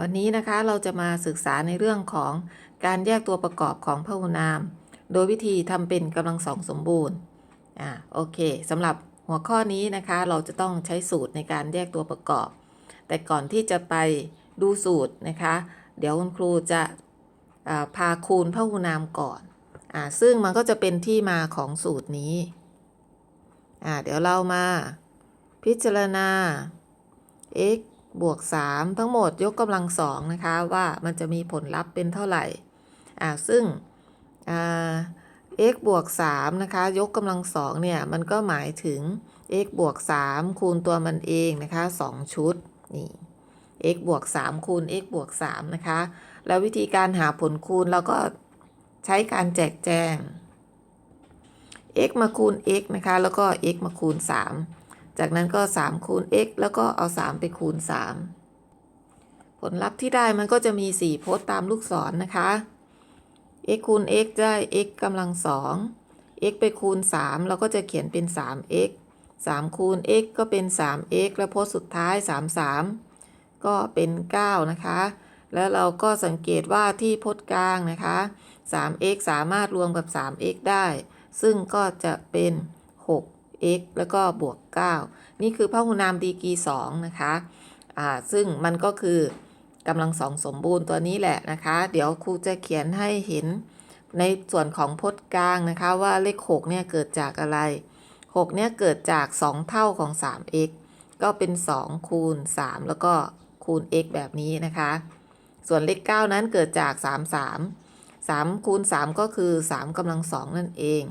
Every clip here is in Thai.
วันนี้นะคะเราจะมาศึกษาในเรื่องของการแยกตัวประกอบของพหุนาม โดยวิธีทำเป็นกำลังสองสมบูรณ์อ่าโอเคสำหรับหัวข้อนี้นะคะเราจะต้องใช้สูตรในการแยกตัวประกอบ แต่ก่อนที่จะไปดูสูตรนะคะ เดี๋ยวคุณครูจะาพาคูณพหุนามก่อนอ่าซึ่งมันก็จะเป็นที่มาของสูตรนี้อ่าเดี๋ยวเรามาพิจารณา x บวก 3 ทั้งหมดยกกำลังสองนะคะว่ามันจะมีผลลัพธ์เป็นเท่าไหร่อ่าซึ่งอ่า x บวก3นะคะยกกำลังสองเนี่ยมันก็หมายถึง x บวก 3 คูณตัวมันเองนะคะ 2 ชุดนี่ x บวก 3 คูณ x บวก 3 นะคะ แล้ววิธีการหาผลคูณเราก็ใช้การแจกแจง x มาคูณ x นะคะ แล้วก็ x มาคูณ 3 จากนั้นก็ 3 คูณ x แล้วก็เอา 3 ไปคูณ 3 ผลลัพธ์ที่ได้มันก็จะมี4พจน์ตามลูกศรนนะคะ x คูณ x ได้ x กำลัง 2 x ไปคูณ 3 เราก็จะเขียนเป็น 3x 3 คูณ x ก็เป็น 3x แล้วพจน์สุดท้าย 3 3 ก็เป็น 9 นะคะ แล้วเราก็สังเกตว่าที่พจน์กลางนะคะ 3x สามารถรวมกับ 3x ได้ ซึ่งก็จะเป็น x แล้วก็บวก 9 นี่คือพหุนามดีกี2นะคะอ่าซึ่งมันก็คือกำลังสองสมบูรณ์ตัวนี้แหละนะคะ เดี๋ยวครูจะเขียนให้เห็นในส่วนของพจน์กลางนะคะว่าเลข 6 เนี่ยเกิดจากอะไร 6 เนี่ยเกิดจาก 2 เท่าของ 3x ก็เป็น 2 คูณ 3 แล้วก็คูณ x แบบนี้นะคะ ส่วนเลข 9 นั้นเกิดจาก 3 3 3คูณ 3 ก็คือ 3กำลังสองนั่นเอง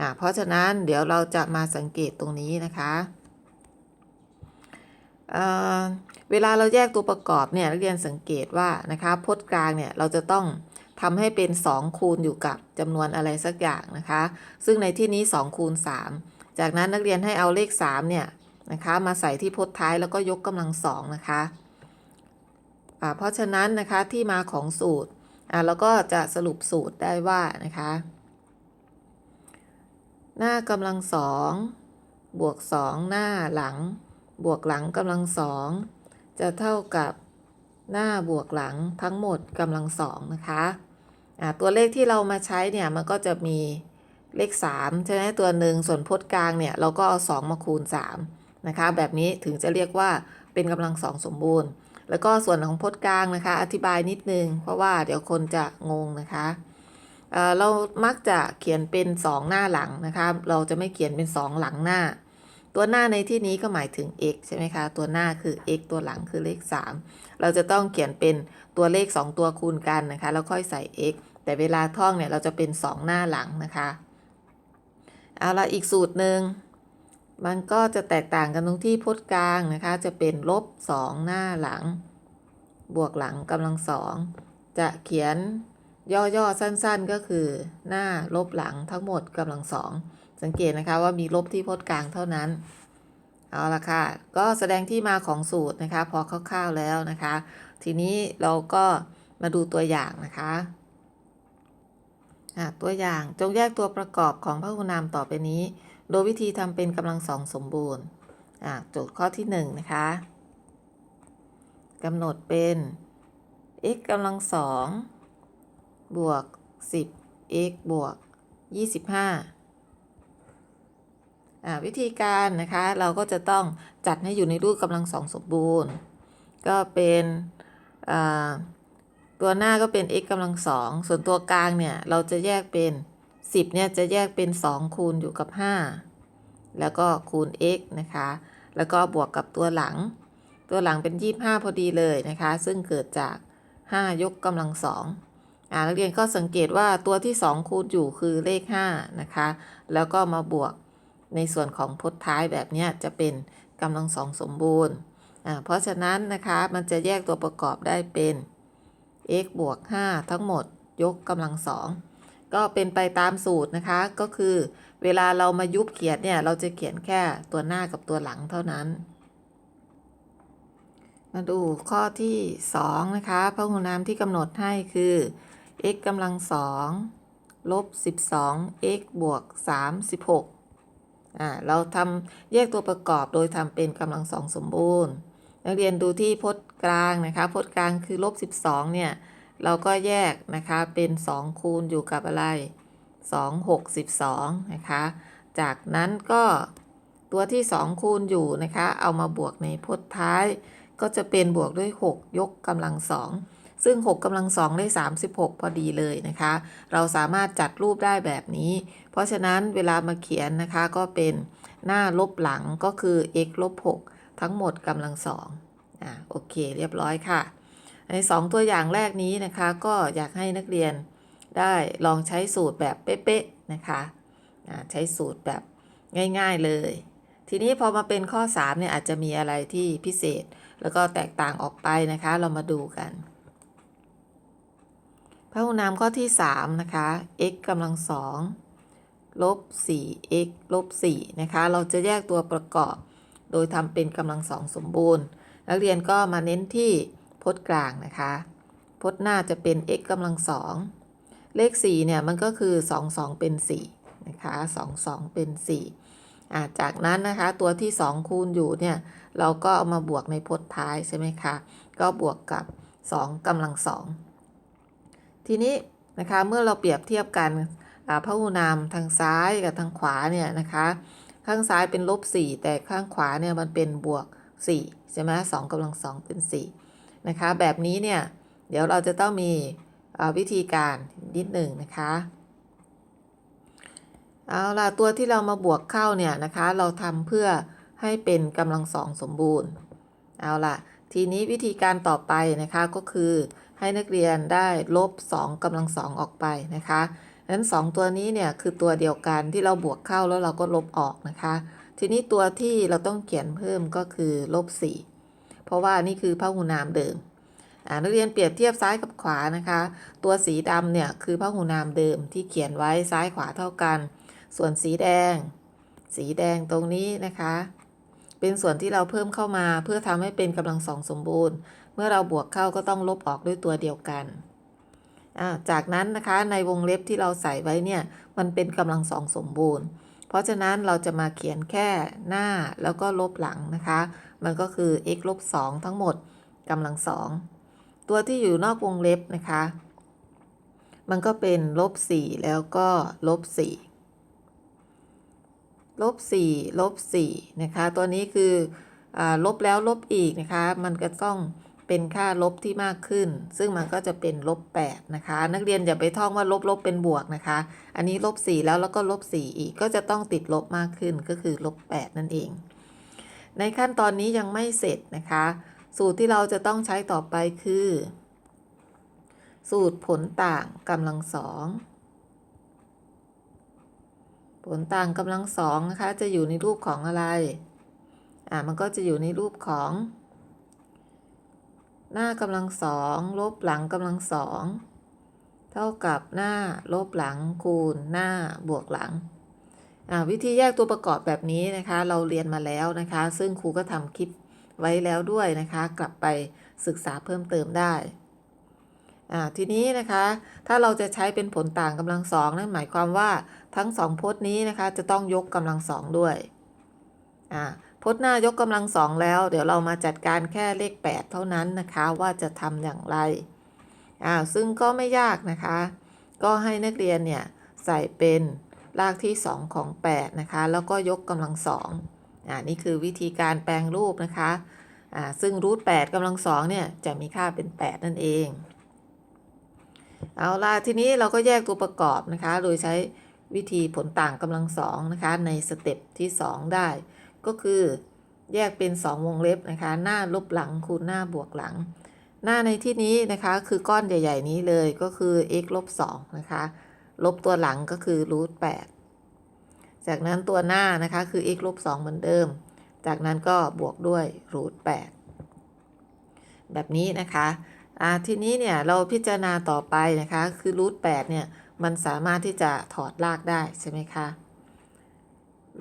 อ่าเพราะฉะนั้นเดี๋ยวเราจะมาสังเกตตรงนี้นะคะเอ่อเวลาเราแยกตัวประกอบเนี่ยนักเรียนสังเกตว่านะคะพจน์กลางเนี่ยเราจะต้องทำให้เป็น 2 คูณอยู่กับจำนวนอะไรสักอย่างนะคะ ซึ่งในที่นี้ 2 คูณ 3 จากนั้นนักเรียนให้เอาเลข 3 เนี่ยนะคะมาใส่ที่พจน์ท้ายแล้วก็ยกกำลังสองนะคะอ่าเพราะฉะนั้นนะคะที่มาของสูตรอ่าเราก็จะสรุปสูตรได้ว่านะคะ หน้ากำลังสองบวกสองหน้าหลัง บวกหลังกำลังสองจะเท่ากับหน้าบวกหลังทั้งหมดกำลังสองนะคะตัวเลขที่เรามาใช้เนี่ยมันก็จะมีเลข3ใช่ไหมตัวหนึ่งส่วนพจน์กลางเนี่ยเราก็เอา2มาคูณ3นะคะแบบนี้ถึงจะเรียกว่าเป็นกำลังสองสมบูรณ์ แล้วก็ส่วนของพจน์กลางนะคะ อธิบายนิดนึง เพราะว่าเดี๋ยวคนจะงงนะคะ เรามักจะเขียนเป็น 2 หน้าหลังนะคะ เราจะไม่เขียนเป็น 2 หลังหน้า ตัวหน้าในที่นี้ก็หมายถึง x ใช่ไหมคะ ตัวหน้าคือ x ตัวหลังคือเลข 3 เราจะต้องเขียนเป็นตัวเลข 2 ตัวคูณกันนะคะ แล้วค่อยใส่ x แต่เวลาท่องเนี่ยเราจะเป็น 2 หน้าหลังนะคะ เอาละอีกสูตรหนึ่งมันก็จะแตกต่างกันตรงที่พจน์กลางนะคะ จะเป็นลบ 2 หน้าหลัง บวกหลังกำลังสองจะเขียน ย่อๆ สั้นๆ ก็คือหน้าลบหลังทั้งหมดกำลังสอง สังเกตนะคะว่ามีลบที่พจน์กลางเท่านั้น เอาละค่ะ ก็แสดงที่มาของสูตรนะคะ พอคร่าวๆแล้วนะคะ ทีนี้เราก็มาดูตัวอย่างนะคะตัวอย่างจงแยกตัวประกอบของพหุนามต่อไปนี้ โดยวิธีทำเป็นกำลังสองสมบูรณ์โจทย์ข้อที่หนึ่งนะคะกำหนดเป็น x กำลังสอง บวก 10 x บวก 25อ่าวิธีการนะคะเราก็จะต้องจัดให้อยู่ในรูปกำลังสองสมบูรณ์ ก็เป็นอ่าตัวหน้าก็เป็น x กำลังสองส่วนตัวกลางเนี่ย เราจะแยกเป็น 10เนี่ยจะแยกเป็น 2 คูณอยู่กับ 5 แล้วก็คูณ x นะคะ แล้วก็บวกกับตัวหลัง ตัวหลังเป็น 25 พอดีเลยนะคะ ซึ่งเกิดจาก 5 ยกกำลังสอง นักเรียนก็สังเกตว่าตัวที่ 2 คูณอยู่คือเลข5นะคะ แล้วก็มาบวกในส่วนของพจน์ท้ายแบบนี้จะเป็นกำลังสองสมบูรณ์ เพราะฉะนั้นนะคะมันจะแยกตัวประกอบได้เป็น x บวก 5 ทั้งหมดยกกำลังสองก็เป็นไปตามสูตรนะคะ ก็คือเวลาเรามายุบเขียนเนี่ย เราจะเขียนแค่ตัวหน้ากับตัวหลังเท่านั้น มาดูข้อที่ 2 นะคะพหุนามที่กำหนดให้คือ x กำลังสองลบ 12 x บวก 36อ่าเราทำแยกตัวประกอบโดยทำเป็นกำลังสองสมบูรณ์ นักเรียนดูที่พจน์กลางนะคะพจน์กลางคือลบ 12 เนี่ย เราก็แยกนะคะเป็น 2 คูณอยู่กับอะไร 2 6 12 นะคะ จากนั้นก็ตัวที่ 2 คูณอยู่นะคะ เอามาบวกในพจน์ท้าย ก็จะเป็นบวกด้วย 6 ยกกำลังสอง ซึ่ง 6กำลังสองได้ 36 พอดีเลยนะคะ เราสามารถจัดรูปได้แบบนี้ เพราะฉะนั้นเวลามาเขียนนะคะก็เป็นหน้าลบหลังก็คือ x ลบ6ทั้งหมดกำลังสองอ่าโอเคเรียบร้อยค่ะ ใน 2 ตัวอย่างแรกนี้นะคะก็อยากให้นักเรียนได้ลองใช้สูตรแบบเป๊ะๆนะคะอ่าใช้สูตรแบบง่ายๆเลย ทีนี้พอมาเป็นข้อ3เนี่ยอาจจะมีอะไรที่พิเศษ แล้วก็แตกต่างออกไปนะคะ เรามาดูกัน พหุนามข้อที่ 3 นะคะ x กำลังสองลบ 4x ลบ 4 นะคะ เราจะแยกตัวประกอบ โดยทำเป็นกำลังสองสมบูรณ์ นักเรียนก็มาเน้นที่พจน์กลางนะคะ พจน์หน้าจะเป็น x กำลังสองเลข 4 เนี่ย มันก็คือ 2 2 เป็น 4 นะคะ2 2 เป็น 4 อ่า จากนั้นนะคะ ตัวที่ 2 คูณอยู่เนี่ย เราก็เอามาบวกในพจน์ท้ายใช่ไหมคะ ก็บวกกับ 2กำลังสอง ทีนี้นะคะเมื่อเราเปรียบเทียบกันพหุนามทางซ้ายกับทางขวาเนี่ยนะคะข้างซ้ายเป็นลบ4แต่ข้างขวาเนี่ยมันเป็นบวก4ใช่ไหมสองกำลังสองเป็น4นะคะแบบนี้เนี่ยเดี๋ยวเราจะต้องมีวิธีการนิดหนึ่งนะคะเอาล่ะตัวที่เรามาบวกเข้าเนี่ยนะคะเราทำเพื่อให้เป็นกำลังสองสมบูรณ์เอาล่ะทีนี้วิธีการต่อไปนะคะก็คือ ให้นักเรียนได้ลบ2กำลังสองออกไปนะคะนั้น2ตัวนี้เนี่ยคือตัวเดียวกันที่เราบวกเข้าแล้วเราก็ลบออกนะคะ ทีนี้ตัวที่เราต้องเขียนเพิ่มก็คือลบ4เพราะว่านี่คือพหุนามเดิมนักเรียนเปรียบเทียบซ้ายกับขวานะคะ ตัวสีดำเนี่ยคือพหุนามเดิมที่เขียนไว้ซ้ายขวาเท่ากัน ส่วนสีแดง สีแดงตรงนี้นะคะ เป็นส่วนที่เราเพิ่มเข้ามาเพื่อทำให้เป็นกำลังสองสมบูรณ์ เมื่อเราบวกเข้าก็ต้องลบออกด้วยตัวเดียวกันจากนั้นนะคะในวงเล็บที่เราใส่ไว้เนี่ยมันเป็นกำลังสองสมบูรณ์ เพราะฉะนั้นเราจะมาเขียนแค่หน้าแล้วก็ลบหลังนะคะ มันก็คือ x ลบ2ทั้งหมดกำลังสองตัวที่อยู่นอกวงเล็บนะคะ มันก็เป็นลบ4แล้วก็ลบ4 ลบ4ลบ4นะคะ ตัวนี้คืออลบแล้วลบอีกนะคะ มันก็ต้องเป็นค่าลบที่มากขึ้น ซึ่งมันก็จะเป็นลบ8นะคะ นักเรียนอย่าไปท่องว่าลบลบเป็นบวกนะคะ อันนี้ลบ4แล้วแล้วก็ลบ4อีก ก็จะต้องติดลบมากขึ้นก็คือลบ8นั่นเอง ในขั้นตอนนี้ยังไม่เสร็จนะคะ สูตรที่เราจะต้องใช้ต่อไปคือ สูตรผลต่างกำลังสอง ผลต่างกำลังสองนะคะ จะอยู่ในรูปของอะไร อ่า มันก็จะอยู่ในรูปของ หน้ากำลังสองลบหลังกำลังสองเท่ากับหน้าลบหลังคูณหน้าบวกหลังอ่าวิธีแยกตัวประกอบแบบนี้นะคะ เราเรียนมาแล้วนะคะ ซึ่งครูก็ทำคลิปไว้แล้วด้วยนะคะ กลับไปศึกษาเพิ่มเติมได้ ทีนี้นะคะ ถ้าเราจะใช้เป็นผลต่างกำลังสองนั่นหมายความว่าทั้งสองพจน์นี้นะคะจะต้องยกกำลังสองด้วยพจน์หน้ายกกำลังสองแล้ว เดี๋ยวเรามาจัดการแค่เลข 8 เท่านั้นนะคะว่าจะทำอย่างไรอ่าซึ่งก็ไม่ยากนะคะ ก็ให้นักเรียนเนี่ยใส่เป็นรากที่ 2 ของ 8 นะคะ แล้วก็ยกกำลังสองอ่านี่คือวิธีการแปลงรูปนะคะอ่าซึ่งรูท8กำลังสองเนี่ยจะมีค่าเป็น 8 นั่นเอง เอาล่ะทีนี้เราก็แยกตัวประกอบนะคะ โดยใช้วิธีผลต่างกำลังสองนะคะในสเต็ปที่ 2 ได้ ก็คือแยกเป็น 2 วงเล็บนะคะ หน้าลบหลังคูณหน้าบวกหลัง หน้าในที่นี้นะคะคือก้อนใหญ่ ๆ นี้เลยก็คือ x ลบ2นะคะ ลบตัวหลังก็คือรูท8จากนั้นตัวหน้านะคะคือ x ลบ2เหมือนเดิม จากนั้นก็บวกด้วยรูท8แบบนี้นะคะ อ่าทีนี้เนี่ยเราพิจารณาต่อไปนะคะคือรูท8เนี่ยมันสามารถที่จะถอดรากได้ใช่ไหมคะ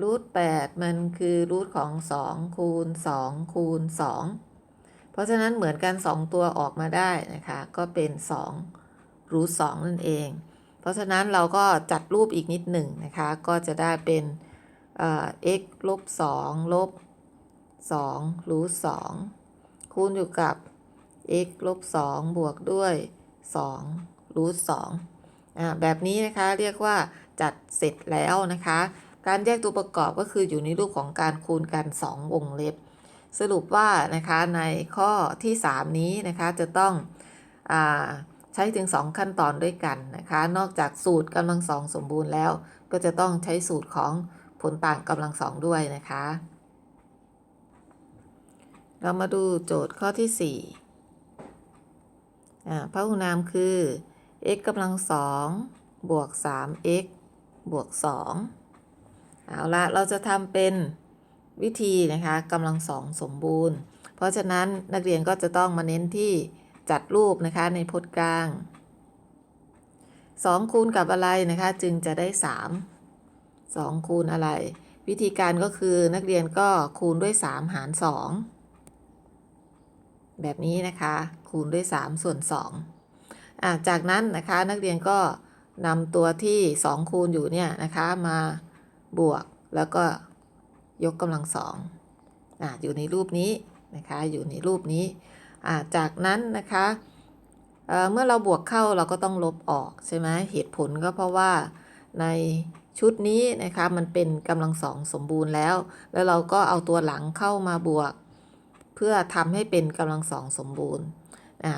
รูท8มันคือรูทของ2คูณ2คูณ2เพราะฉะนั้นเหมือนกัน2ตัวออกมาได้นะคะก็เป็น2รูท2นั่นเอง เพราะฉะนั้นเราก็จัดรูปอีกนิดหนึ่งนะคะก็จะได้เป็น x ลบ2ลบ2รูท2คูณอยู่กับ x ลบ2บวกด้วย2รูท2อ่าแบบนี้นะคะเรียกว่าจัดเสร็จแล้วนะคะ การแยกตัวประกอบก็คืออยู่ในรูปของการคูณกัน 2 วงเล็บ สรุปว่านะคะในข้อที่ 3 นี้นะคะจะต้องอาใช้ถึง 2 ขั้นตอนด้วยกันนะคะ นอกจากสูตรกำลังสองสมบูรณ์แล้ว ก็จะต้องใช้สูตรของผลต่างกำลังสองด้วยนะคะ เรามาดูโจทย์ข้อที่4อ่ พหุนามคือ x กำลังสองบวก 3x บวก 2 เอาละเราจะทำเป็นวิธีนะคะกำลังสองสมบูรณ์ เพราะฉะนั้นนักเรียนก็จะต้องมาเน้นที่จัดรูปนะคะในพจน์กลาง 2 คูณกับอะไรนะคะจึงจะได้ 3 2 คูณอะไร วิธีการก็คือนักเรียนก็คูณด้วย 3 หาร 2 แบบนี้นะคะ คูณด้วย 3 ส่วน2อะจากนั้นนะคะนักเรียนก็นำตัวที่ 2 คูณอยู่เนี่ยนะคะมาบวกแล้วก็ยกกำลังสองอะอยู่ในรูปนี้นะคะอยู่ในรูปนี้อะจากนั้นนะคะเเมื่อเราบวกเข้าเราก็ต้องลบออกใช่ไหมเหตุผลก็เพราะว่าในชุดนี้นะคะมันเป็นกำลังสองสมบูรณ์แล้ว แล้วเราก็เอาตัวหลังเข้ามาบวก พื่อทำให้เป็นกำลังสองสมบูรณ์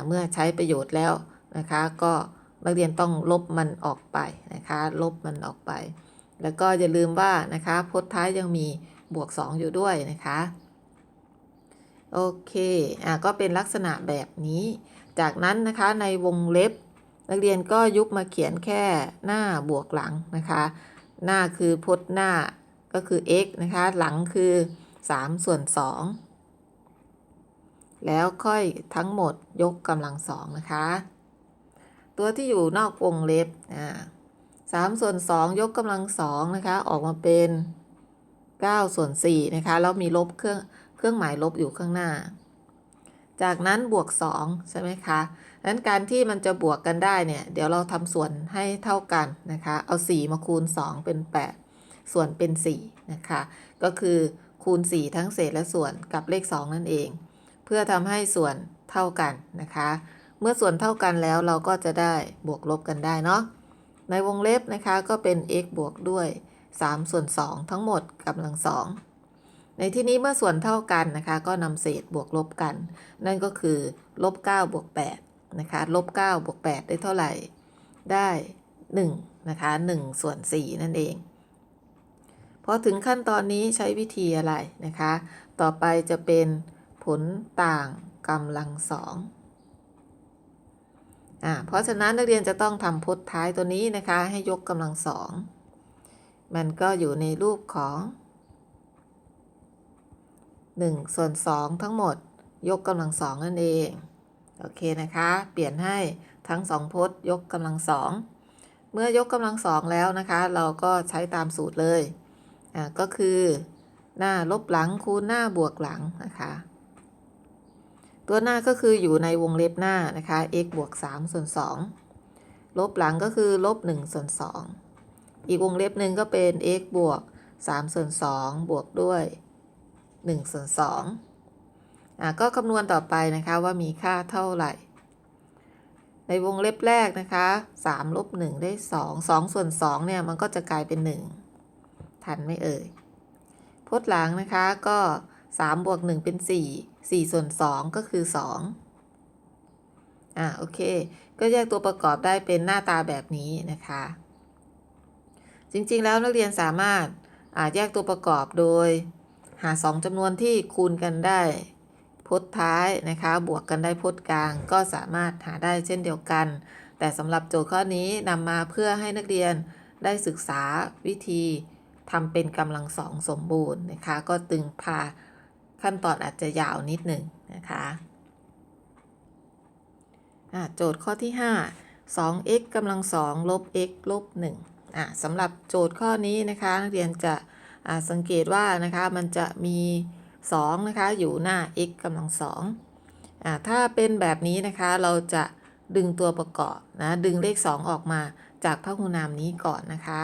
เมื่อใช้ประโยชน์แล้วนะคะ ก็นักเรียนต้องลบมันออกไปนะคะ ลบมันออกไป แล้วก็อย่าลืมว่านะคะพจน์ท้ายยังมีบวก 2 อยู่ด้วยนะคะโอเคอะก็เป็นลักษณะแบบนี้ จากนั้นนะคะในวงเล็บ นักเรียนก็ยุบมาเขียนแค่หน้าบวกหลังนะคะ หน้าคือพจน์หน้าก็คือ x นะคะ หลังคือ 3 ส่วน 2 แล้วค่อยทั้งหมดยกกำลังสองนะคะ ตัวที่อยู่นอกวงเล็บอ่าสามส่วนสองยกกำลังสองนะคะออกมาเป็น9ส่วน4นะคะแล้วมีลบเครื่องเครื่องหมายลบอยู่ข้างหน้า จากนั้นบวก2ใช่ไหมคะดังนั้นการที่มันจะบวกกันได้เนี่ยเดี๋ยวเราทำส่วนให้เท่ากันนะคะเอา4มาคูณ2เป็น8ส่วนเป็น4นะคะก็คือคูณ4ทั้งเศษและส่วนกับเลข2นั่นเอง พื่อทำให้ส่วนเท่ากันนะคะ เมื่อส่วนเท่ากันแล้วเราก็จะได้บวกลบกันได้เนาะในวงเล็บนะคะก็เป็น x บวกด้วย 3 ส่วน 2 ทั้งหมดกำลัง 2 ในที่นี้เมื่อส่วนเท่ากันนะคะ ก็นำเศษบวกลบกัน นั่นก็คือลบ9บวก8นะคะลบ9บวก8ได้เท่าไหร่ ได้1นะคะ1ส่วน4นั่นเองพอถึงขั้นตอนนี้ใช้วิธีอะไรนะคะ ต่อไปจะเป็น ผลต่างกำลังสองอ่าเพราะฉะนั้นนักเรียนจะต้องทำพจน์ท้ายตัวนี้นะคะให้ยกกำลังสองมันก็อยู่ในรูปของ1ส่วน2ทั้งหมดยกกำลังสองนั่นเอง โอเคนะคะ เปลี่ยนให้ทั้ง2พจน์ยกกำลังสองเมื่อยกกำลังสองแล้วนะคะ เราก็ใช้ตามสูตรเลย อ่า ก็คือ หน้าลบหลังคูณหน้าบวกหลังนะคะ ตัวหน้าก็คืออยู่ในวงเล็บหน้านะคะ x บวก3ส่วน2ลบหลังก็คือลบ1ส่วน2อีกวงเล็บหนึ่งก็เป็น x บวก3ส่วน2บวกด้วย1ส่วน2อะก็คำนวณต่อไปนะคะว่ามีค่าเท่าไหร่ ในวงเล็บแรกนะคะ3ลบ1ได้ 2 2ส่วน2เนี่ยมันก็จะกลายเป็น 1 ทันไม่เอ่ยพจน์หลังนะคะก็3บวก1เป็น 4 4 ส่วน 2 ก็คือ 2 อ่าโอเค ก็แยกตัวประกอบได้เป็นหน้าตาแบบนี้นะคะ จริงๆแล้วนักเรียนสามารถาแยกตัวประกอบโดยหา 2จำนวนที่คูณกันได้พจน์ท้ายนะคะ บวกกันได้พจน์กลางก็สามารถหาได้เช่นเดียวกัน แต่สำหรับโจทย์ข้อนี้นำมาเพื่อให้นักเรียนได้ศึกษาวิธีทำเป็นกำลังสองสมบูรณ์นะคะ ก็ตึงพา ขั้นตอนอาจจะยาวนิดหนึ่งนะคะโจทย์ข้อที่ 5 2x กำลัง2ลบ x ลบ1อะสำหรับโจทย์ข้อนี้นะคะนักเรียนจะสังเกตว่านะคะมันจะมี2นะคะอยู่หน้า x กำลัง2อะถ้าเป็นแบบนี้นะคะเราจะดึงตัวประกอบนะดึงเลข 2 ออกมาจากพหุนามนี้ก่อนนะคะ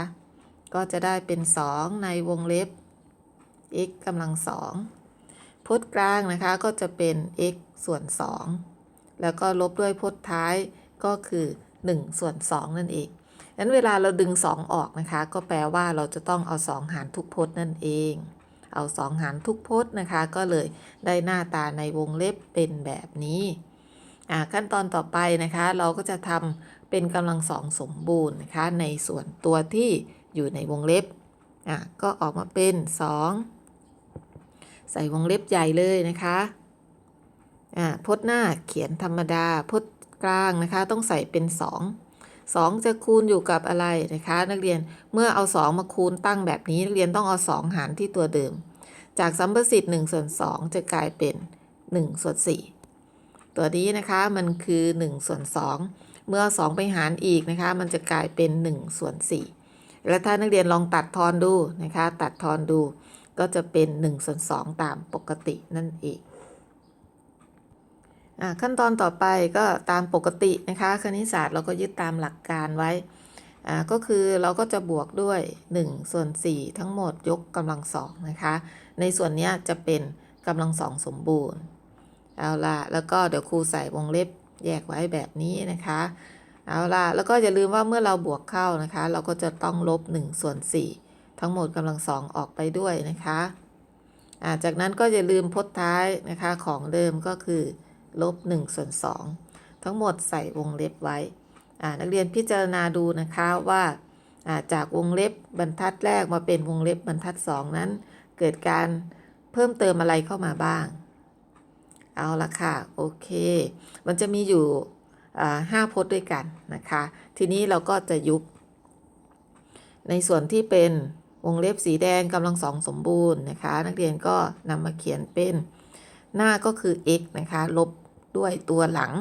ก็จะได้เป็น 2 ในวงเล็บ x กำลัง2 พจน์กลางนะคะก็จะเป็น x ส่วน 2 แล้วก็ลบด้วยพจน์ท้ายก็คือ 1 ส่วน 2 นั่นเองนั้นเวลาเราดึง 2 ออกนะคะ ก็แปลว่าเราจะต้องเอา 2 หารทุกพจน์นั่นเอง เอา 2 หารทุกพจน์นะคะ ก็เลยได้หน้าตาในวงเล็บเป็นแบบนี้ขั้นตอนต่อไปนะคะเราก็จะทำเป็นกำลังสองสมบูรณ์นะคะในส่วนตัวที่อยู่ในวงเล็บก็ออกมาเป็น 2 ใส่วงเล็บใหญ่เลยนะคะอ่าพจน์หน้าเขียนธรรมดาพจน์กลางนะคะ ต้องใส่เป็น 2 2 จะคูณอยู่กับอะไรนะคะ นักเรียนเมื่อเอา 2 มาคูณตั้งแบบนี้ นักเรียนต้องเอา 2 หารที่ตัวเดิม จากสัมประสิทธิ์1ส่วน2จะกลายเป็น1ส่วน4ตัวนี้นะคะมันคือ1ส่วน2เมื่อเอา2ไปหารอีกนะคะ มันจะกลายเป็น1ส่วน4แล้วถ้านักเรียนลองตัดทอนดูนะคะ ตัดทอนดู ก็จะเป็น1ส่วน2ตามปกตินั่นเองอะขั้นตอนต่อไปก็ตามปกตินะคะคณิตศาสตร์เราก็ยึดตามหลักการไว้อ่าก็คือเราก็จะบวกด้วย1ส่วน4ทั้งหมดยกกำลังสองนะคะในส่วนนี้จะเป็นกำลังสองสมบูรณ์เอาละแล้วก็เดี๋ยวครูใส่วงเล็บแยกไว้แบบนี้นะคะเอาละแล้วก็อย่าลืมว่าเมื่อเราบวกเข้านะคะ เราก็จะต้องลบ1ส่วน4 ทั้งหมดกำลังสองออกไปด้วยนะคะาจากนั้นก็อย่าลืมพจน์ท้ายนะคะของเดิมก็คือลบ1ส่วน2ทั้งหมดใส่วงเล็บไว้ นักเรียนพิจารณาดูนะคะว่าอ่าจากวงเล็บบรรทัดแรกมาเป็นวงเล็บบรรทัด 2 นั้น เกิดการเพิ่มเติมอะไรเข้ามาบ้าง เอาละค่ะ โอเค มันจะมีอยู่ห้าพจน์ด้วยกันนะคะ ทีนี้เราก็จะยุบ ในส่วนที่เป็น วงเล็บสีแดงกำลังสองสมบูรณ์นะคะ นักเรียนก็นำมาเขียนเป็นหน้าก็คือ x นะคะ ลบด้วยตัวหลัง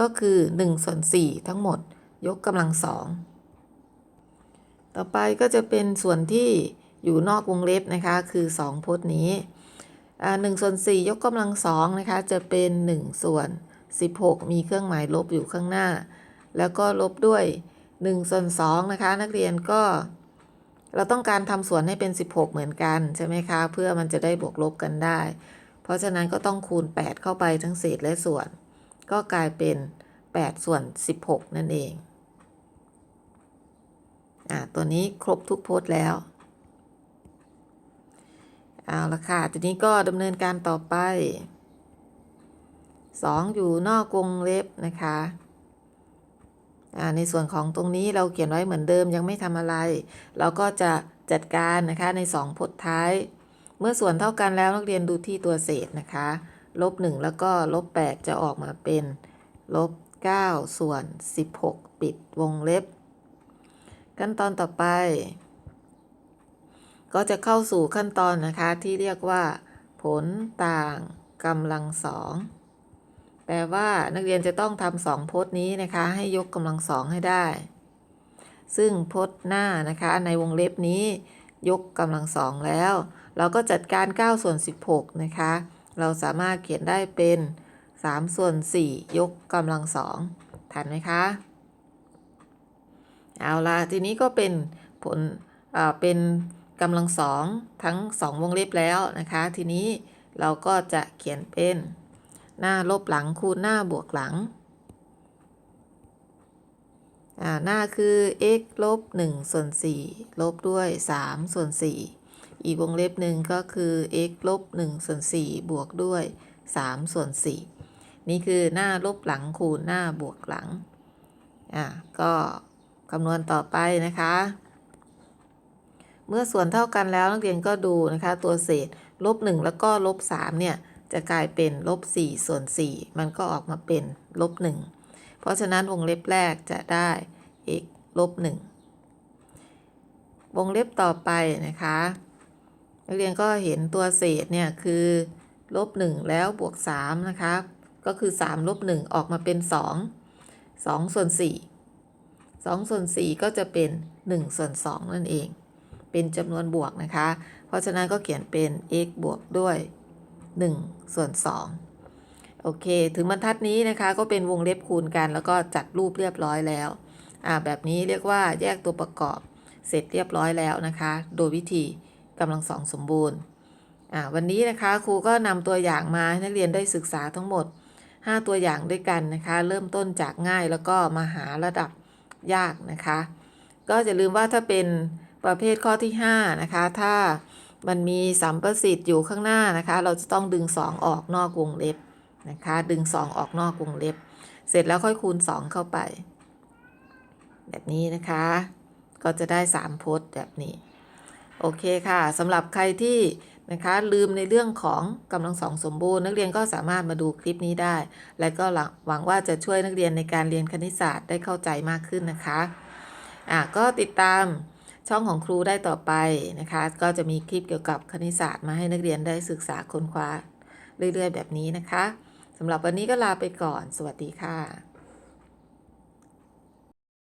ก็คือ1ส่วน4ทั้งหมดยกกำลังสองต่อไปก็จะเป็นส่วนที่อยู่นอกวงเล็บนะคะ คือ 2 พจน์นี้หนึ่งส่วนสี่ยกกำลังสองนะคะ จะเป็น 1 ส่วน 16 มีเครื่องหมายลบอยู่ข้างหน้า แล้วก็ลบด้วย1ส่วน2นะคะ นักเรียนก็ เราต้องการทำส่วนให้เป็น 16 เหมือนกันใช่ไหมคะ เพื่อมันจะได้บวกลบกันได้ เพราะฉะนั้นก็ต้องคูณ 8 เข้าไปทั้งเศษและส่วน ก็กลายเป็น 8 ส่วน 16 นั่นเองอ่าตัวนี้ครบทุกโพจน์แล้วเอาละค่ะทีนี้ก็ดำเนินการต่อไป 2 อยู่นอกวงเล็บนะคะ ในส่วนของตรงนี้เราเขียนไว้เหมือนเดิมยังไม่ทำอะไร เราก็จะจัดการนะคะใน 2 พจน์ท้าย เมื่อส่วนเท่ากันแล้วนักเรียนดูที่ตัวเศษนะคะลบ1แล้วก็ลบ8จะออกมาเป็นลบ9ส่วน 16 ปิดวงเล็บ ขั้นตอนต่อไป ก็จะเข้าสู่ขั้นตอนนะคะที่เรียกว่า ผลต่างกำลังสอง แปลว่านักเรียนจะต้องทำสองพจน์นี้นะคะ ให้ยกกำลังสองให้ได้ ซึ่งพจน์หน้านะคะในวงเล็บนี้ยกกำลังสองแล้ว เราก็จัดการ 9 ส่วน 16 นะคะ เราสามารถเขียนได้เป็น 3 ส่วน 4 ยกกำลังสองทันไหมคะ เอาละทีนี้ก็เป็นผลเป็นกำลังสองทั้งสองวงเล็บแล้วนะคะ ทีนี้เราก็จะเขียนเป็น หน้าลบหลังคูณหน้าบวกหลัง หน้าคือ x ลบ1ส่วน4ลบด้วย 3 ส่วน 4 อีกวงเล็บหนึ่งก็คือ x ลบ1ส่วน4บวกด้วย 3 ส่วน 4 นี่คือหน้าลบหลังคูณหน้าบวกหลัง อะก็คำนวณต่อไปนะคะ เมื่อส่วนเท่ากันแล้วนักเรียนก็ดูนะคะ ตัวเศษลบ1แล้วก็ลบ3เนี่ย จะกลายเป็นลบ4ส่วน 4 มันก็ออกมาเป็นลบ1เพราะฉะนั้นวงเล็บแรกจะได้ x ลบ1วงเล็บต่อไปนะคะนักเรียนก็เห็นตัวเศษเนี่ยคือลบ1แล้วบวก3นะคะก็คือ3ลบ1ออกมาเป็น 2 2 ส่วน 4 2 ส่วน 4 ก็จะเป็น 1 ส่วน 2 นั่นเอง เป็นจำนวนบวกนะคะ เพราะฉะนั้นก็เขียนเป็น x บวกด้วย 1 ส่วน 2 โอเค ถึงบรรทัดนี้นะคะ ก็เป็นวงเล็บคูณกัน แล้วก็จัดรูปเรียบร้อยแล้วอ่าแบบนี้เรียกว่าแยกตัวประกอบเสร็จเรียบร้อยแล้วนะคะ โดยวิธีกำลังสองสมบูรณ์อ่าวันนี้นะคะครูก็นำตัวอย่างมาให้นักเรียนได้ศึกษาทั้งหมด 5 ตัวอย่างด้วยกันนะคะ เริ่มต้นจากง่ายแล้วก็มาหาระดับยากนะคะ ก็จะลืมว่าถ้าเป็นประเภทข้อที่ 5 นะคะ ถ้า มันมีสัมประสิทธิ์อยู่ข้างหน้านะคะ เราจะต้องดึง 2 ออกนอกวงเล็บนะคะ ดึง 2 ออกนอกวงเล็บ เสร็จแล้วค่อยคูณ 2 เข้าไป แบบนี้นะคะ ก็จะได้ 3 พจน์แบบนี้ โอเคค่ะสำหรับใครที่นะคะลืมในเรื่องของกำลังสองสมบูรณ์ นักเรียนก็สามารถมาดูคลิปนี้ได้ และก็หวังว่าจะช่วยนักเรียนในการเรียนคณิตศาสตร์ได้เข้าใจมากขึ้นนะคะอะก็ติดตาม ช่องของครูได้ต่อไปนะคะ ก็จะมีคลิปเกี่ยวกับคณิตศาสตร์มาให้นักเรียนได้ศึกษาค้นคว้าเรื่อยๆ แบบนี้นะคะสำหรับวันนี้ก็ลาไปก่อน สวัสดีค่ะ